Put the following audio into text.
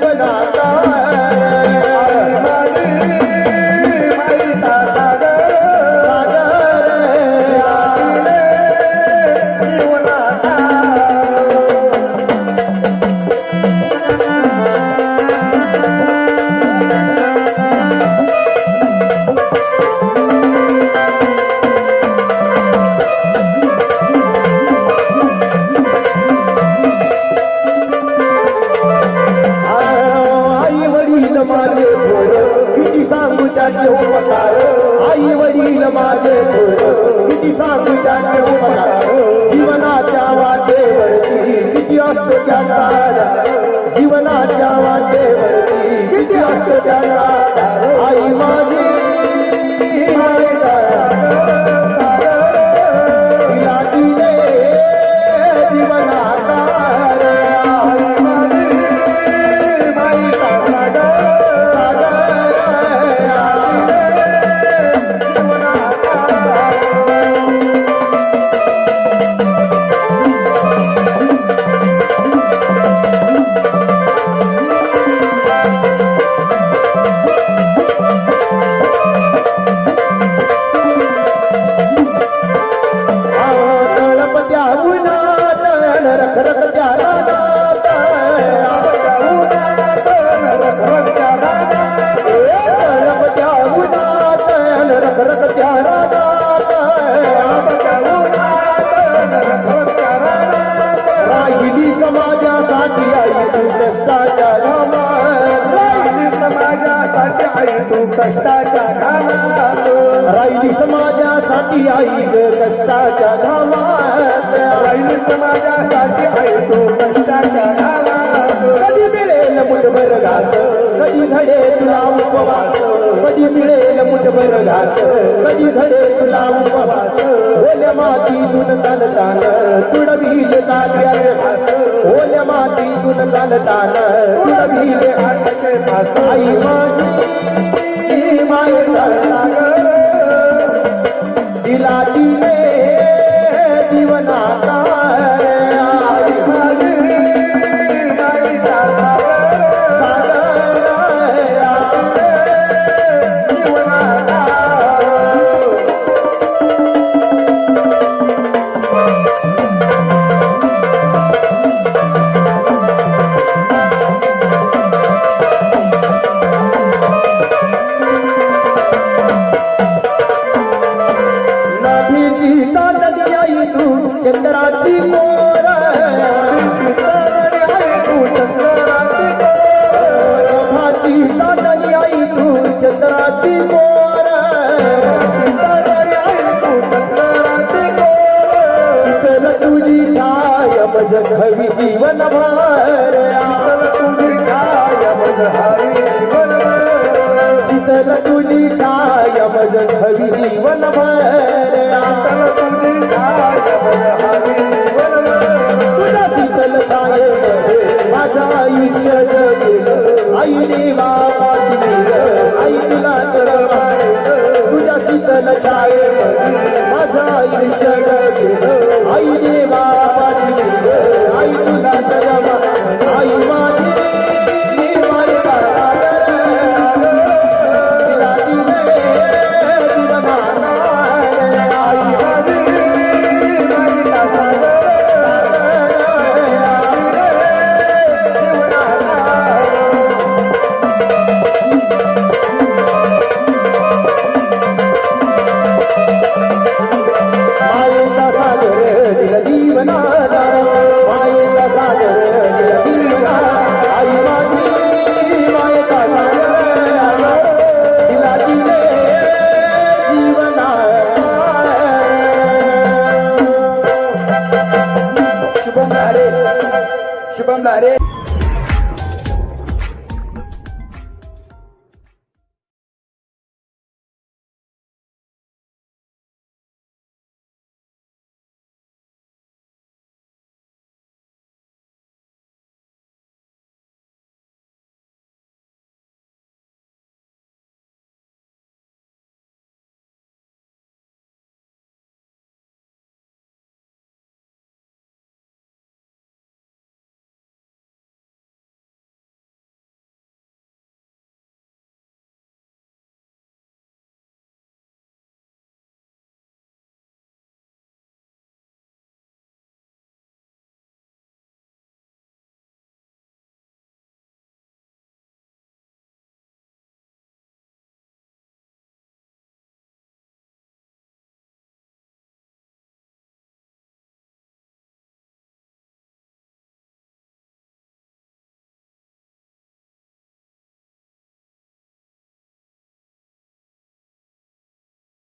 Bây त्याचे उपकार आई वडील माझे किती सांगू त्याचे उपकार. जीवनाच्या किती असतो त्याचा जीवनाच्या वाटे किती असतो त्याचा आई माझी तू कष्टाच्या घामात. राहिली समाजासाठी आई ग कष्टाच्या घामात. राहिली समाजासाठी आई तो कष्टाच्या घामात. कधी मिळेल मुठभर घास कधी घडे तुला उपवास. कधी मिळेल मुठभर घास कधी घडे तुला उपवास. ओल्या मातीतून चालताना तुडवील काट्याचे भास ओल्या मातीतून चालताना तुडवील आटाचे फास आई माझी मायेचा दिला दिले जीवनाचा. छाय मज हवी जीवन भार. शीतल तुझी छाया मज हवी जीवन भर तुझ्या शीतल छायेमध्ये माझं आयुष्य जगेल. आई आई तुला तुझ्या शीतल छायेमध्ये